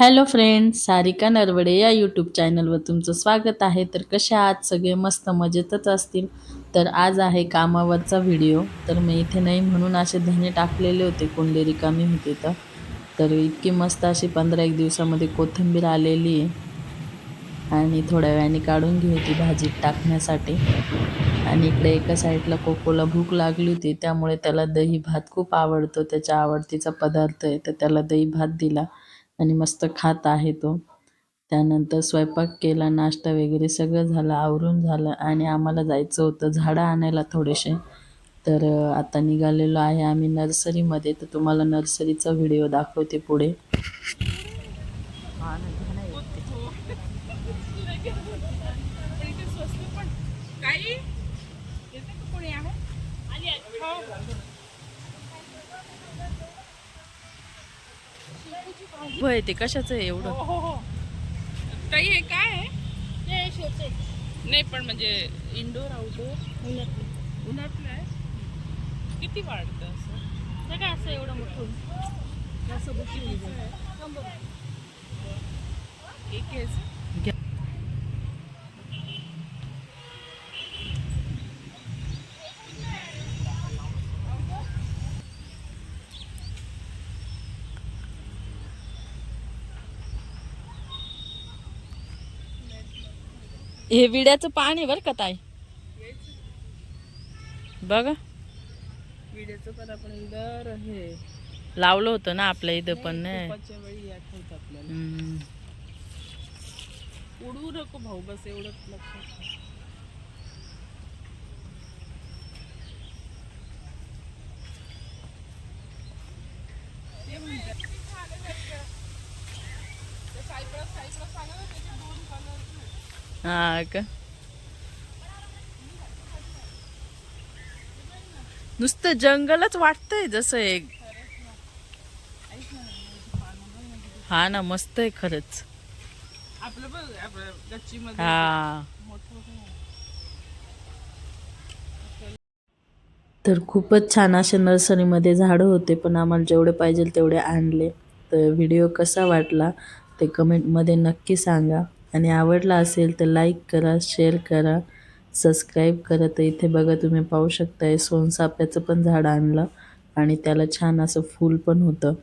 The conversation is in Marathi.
हॅलो फ्रेंड्स सारिका नरवडे या यूट्यूब चॅनलवर तुमचं स्वागत आहे. तर कसे आहात? सगळे मस्त मजेतच असतील. तर आज आहे कामावरचा व्हिडिओ तर मी इथे नाही म्हणून असे धने टाकलेले होते कोंडे रिकामी होते तर. तर इतकी मस्त अशी पंधरा एक दिवसामध्ये कोथिंबीर आलेली आहे. आणि थोड्या वेळाने काढून घेऊ ती भाजीत टाकण्यासाठी. आणि इकडे एका साईडला कोकोला भूक लागली होती त्यामुळे त्याला दही भात खूप आवडतो. त्याच्या आवडतीचा पदार्थ आहे तर त्याला दही भात दिला. आणि मस्त खात आहे तो. त्यानंतर स्वयंपाक केला नाश्ता वगैरे सगळं झालं आवरून झालं आणि आम्हाला जायचं होतं झाडं आणायला थोडेसे. तर आता निघालेलो आहे आम्ही नर्सरीमध्ये. तर तुम्हाला नर्सरीचा व्हिडिओ दाखवते पुढे. काही? आहे हो. होय ते कशाचं आहे एवढं? हो हो हो. हे काय आहे? नाही पण म्हणजे इंडोर आउटडोर उन्हातलं. आहे? किती वाढतं असं? काय असं एवढं मोठं? एक आहे हे विड्याचं पान आहे बरं का ताई बघा विड्याचं पण आपण दर हे लावलं होतं ना आपल्या इथं पण नाही तुपाच्या वेळी आठवतं आपल्याला हम्म. उडवू नको भाऊ बस एवढंच लक्षात ठेव. ते म्हणतात. ते सायप्रस- सायप्रस सांगा ना, त्याचे दोन colours आहेत. हा का? नुसतं जंगलच वाटतंय जसं एक. हा ना मस्त आहे खरंच. हा. तर खूपच छान असे नर्सरीमध्ये झाडं होते पण आम्हाला जेवढे पाहिजे तेवढे आणले. तर व्हिडिओ कसा वाटला ते कमेंटमध्ये नक्की सांगा. आणि आवडला असेल तर लाईक करा शेअर करा सबस्क्राईब करा. तर इथे बघा तुम्ही पाहू शकताय सोनसाप्याचं पण झाड आणलं आणि त्याला छान असं फूल पण होतं.